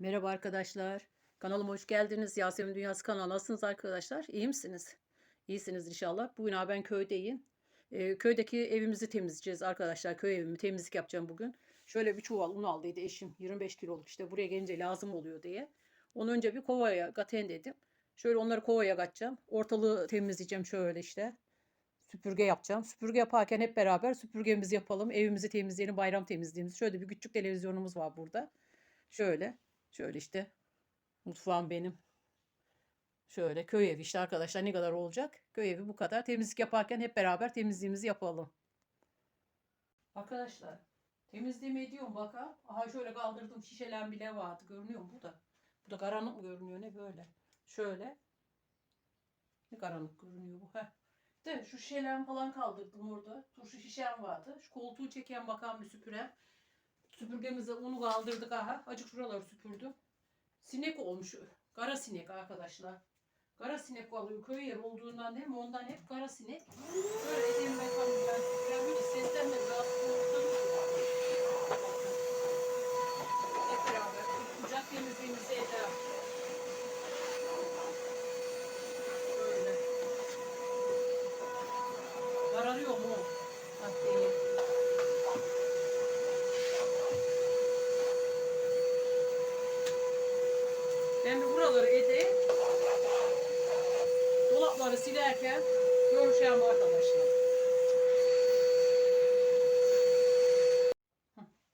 Merhaba arkadaşlar. Kanalıma hoş geldiniz. Yasemin Dünyası kanalı. Nasılsınız arkadaşlar? İyi misiniz? İyisiniz inşallah. Bugün abi ben köydeyim. Ee, köydeki evimizi temizleyeceğiz arkadaşlar. Köy evimi temizlik yapacağım bugün. Şöyle bir çuval un aldıydı eşim. 25 kiloluk işte buraya gelince lazım oluyor diye. Onu önce bir kovaya gaten dedim. Şöyle onları kovaya katacağım. Ortalığı temizleyeceğim şöyle işte. Süpürge yapacağım. Süpürge yaparken hep beraber süpürgemizi yapalım. Evimizi temizleyelim. Bayram temizliğimizi. Şöyle bir küçük televizyonumuz var burada. Şöyle. Şöyle işte. Mutfağım benim. Şöyle köy evi işte arkadaşlar ne kadar olacak? Köy evi bu kadar. Temizlik yaparken hep beraber temizliğimizi yapalım. Arkadaşlar temizliğimi ediyorum bakalım. Aha şöyle kaldırdım şişelen bile vardı. Görünüyor mu bu da? Bu da karanlık mı görünüyor ne böyle? Şöyle. Ne karanlık görünüyor bu. Heh. De şu şişelen falan kaldırdım orada. Turşu şişem vardı. Şu koltuğu çeken bakan bir süpüren. Süpürgemize unu kaldırdık aha. Acık şuraları süpürdüm. Sinek olmuş. Kara sinek arkadaşlar. Kara sinek oluyor. Köy yeri olduğundan mi? Ondan hep kara sinek. Böyle edeyim ben böyle sesten de biraz korktum. Hep beraber kucak temizliğimizi eder. Böyle. Kararıyor mu? Bak değil. Buraları edeyim. Dolapları silerken görüşelim arkadaşlar.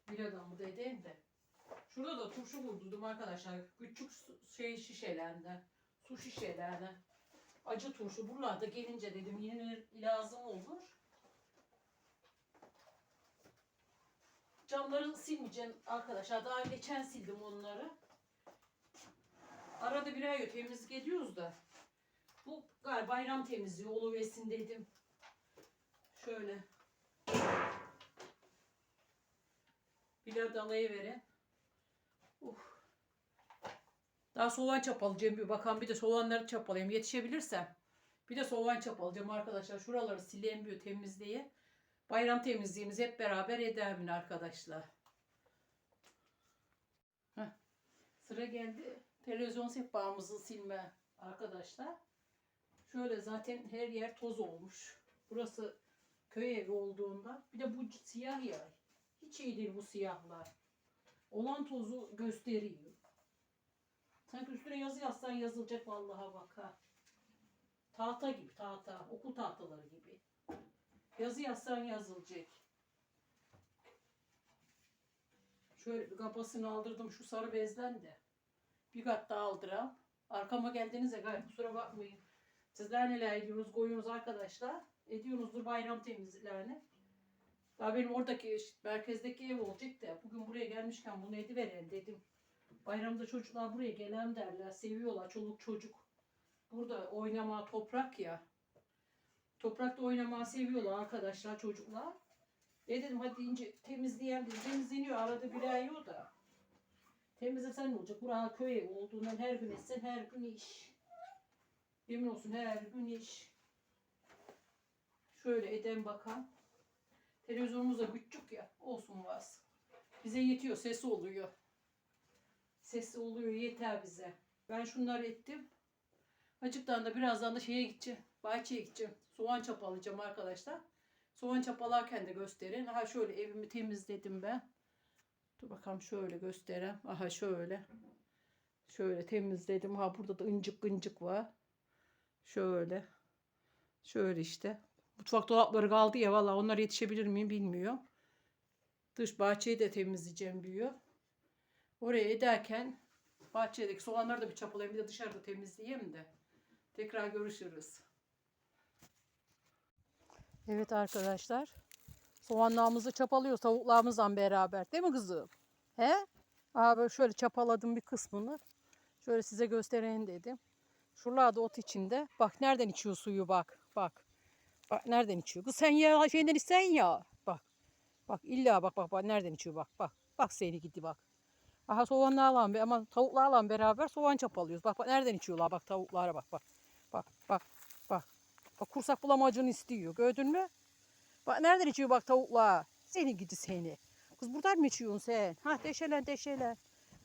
Adamı da edeyim de. Şurada da turşu buldum arkadaşlar. Küçük şey şişelerde. Su şişelerde. Acı turşu. Buralarda gelince dedim yine lazım olur. Camları silmeyeceğim arkadaşlar. Daha geçen sildim onları. Arada bir ay temizlik ediyoruz da. Bu galiba bayram temizliği oluversin dedim. Şöyle. Birer dalayı verin. Uh. Daha soğan çapalayacağım bir bakan bir de soğanları çapalayayım yetişebilirsem. Bir de soğan çapalayacağım arkadaşlar. Şuraları sileyim bir temizliğe. Bayram temizliğimizi hep beraber edelim arkadaşlar. Heh. Sıra geldi televizyon sehpamızı silme arkadaşlar. Şöyle zaten her yer toz olmuş. Burası köy evi olduğunda. Bir de bu siyah ya. Hiç iyi değil bu siyahlar. Olan tozu gösteriyor. Sanki üstüne yazı yazsan yazılacak vallahi bak ha. Tahta gibi tahta. Okul tahtaları gibi. Yazı yazsan yazılacak. Şöyle bir kapasını aldırdım şu sarı bezden de. Bir kat daha aldıram. Arkama geldiğinizde gayet kusura bakmayın. Sizler neler ediyorsunuz, koyuyorsunuz arkadaşlar. Ediyorsunuzdur bayram temizliklerini. Daha benim oradaki merkezdeki ev olacak da bugün buraya gelmişken bunu ediverelim dedim. Bayramda çocuklar buraya gelen derler. Seviyorlar çoluk çocuk. Burada oynama toprak ya. Toprakta oynamayı seviyorlar arkadaşlar çocuklar. E dedim hadi ince temizleyen. Temizleniyor arada bir ay o da. Temizlesen ne olacak? Burası köy olduğundan her gün etsen her gün iş. Yemin olsun her gün iş. Şöyle eden bakan. Televizyonumuz da küçük ya. Olsun varsın. Bize yetiyor. Sesi oluyor. Sesi oluyor. Yeter bize. Ben şunları ettim. Acıktan da birazdan da şeye gideceğim. Bahçeye gideceğim. Soğan çapalayacağım arkadaşlar. Soğan çapalarken de gösterin. Aha şöyle evimi temizledim ben. Dur bakalım şöyle göstereyim. Aha şöyle. Şöyle temizledim. Ha burada da incik gıncık var. Şöyle. Şöyle işte. Mutfak dolapları kaldı ya valla onlar yetişebilir miyim bilmiyorum. Dış bahçeyi de temizleyeceğim büyüyor. Oraya ederken bahçedeki soğanları da bir çapalayayım bir de dışarıda temizleyeyim de. Tekrar görüşürüz. Evet arkadaşlar. Soğanlarımızı çapalıyoruz tavuklarımızla beraber. Değil mi kızım? He? Aha böyle şöyle çapaladım bir kısmını. Şöyle size göstereyim dedim. Şuralarda ot içinde. Bak nereden içiyor suyu bak. Bak. Bak nereden içiyor. Kız sen ya şeyden içsen ya. Bak. Bak illa bak bak bak nereden içiyor bak. Bak. Bak seni gitti bak. Aha soğanlarla ama tavuklarla beraber soğan çapalıyoruz. Bak bak nereden içiyorlar bak tavuklara bak bak. Bak bak bak. Bak kursak bulamacını istiyor. Gördün mü? Bak nereden içiyor bak tavuklar. Seni gidi seni. Kız buradan mı içiyorsun sen? Ha deşelen deşelen.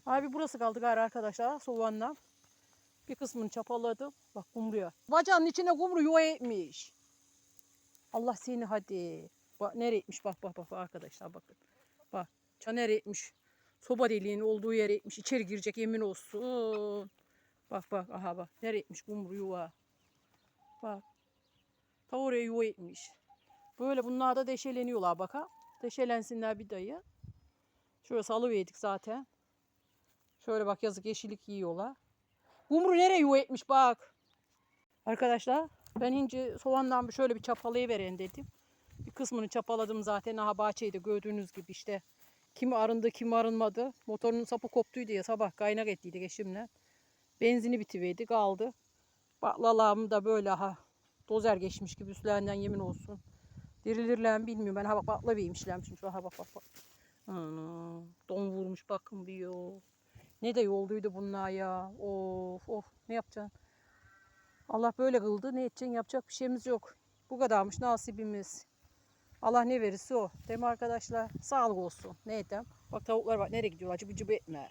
Abi burası kaldı gari arkadaşlar soğanla. Bir kısmını çapaladım. Bak kumruya. Bacağının içine kumru yuva etmiş. Allah seni hadi. Bak nereye etmiş bak bak bak arkadaşlar bakın. Bak çaner etmiş. Soba deliğinin olduğu yere etmiş. İçeri girecek yemin olsun. Bak bak aha bak. Nereye etmiş kumru yuva. Bak. Ta oraya yuva etmiş. Böyle bunlar da deşeleniyorlar baka. Deşelensinler bir dayı. Şöyle salıverdik zaten. Şöyle bak yazık yeşillik yiyorlar. Kumru nereye yuva etmiş bak. Arkadaşlar ben ince soğandan şöyle bir çapalayıveren dedim. Bir kısmını çapaladım zaten. Aha bahçeydi gördüğünüz gibi işte. Kimi arındı kimi arınmadı. Motorun sapı koptuydu ya sabah kaynak ettiydik eşimle. Benzini bitiverdi kaldı. Baklalarım da böyle ha dozer geçmiş gibi üstlerinden yemin olsun. Dirilirler mi bilmiyorum. Ben ha bak baklava yemişlermişim. Şu ha bak bak bak. Ana, don vurmuş bakın bir yol. Ne de yolduydu bunlar ya. Of of ne yapacaksın? Allah böyle kıldı. Ne edeceksin? Yapacak bir şeyimiz yok. Bu kadarmış nasibimiz. Allah ne verirse o. Değil mi arkadaşlar? Sağlık olsun. Ne edem? Bak tavuklar bak nereye gidiyorlar? Cıbı cıbı etme.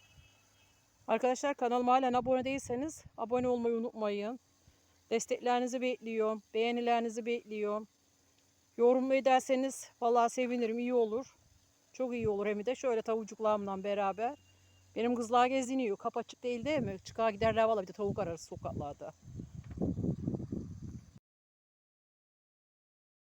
Arkadaşlar kanalıma halen abone değilseniz abone olmayı unutmayın. Desteklerinizi bekliyorum. Beğenilerinizi bekliyorum. Yorum ederseniz vallahi sevinirim. iyi olur. Çok iyi olur hem de şöyle tavucuklarımla beraber. Benim kızlar geziniyor. Kap açık değil değil mi? Çıkar giderler valla bir de tavuk ararız sokaklarda.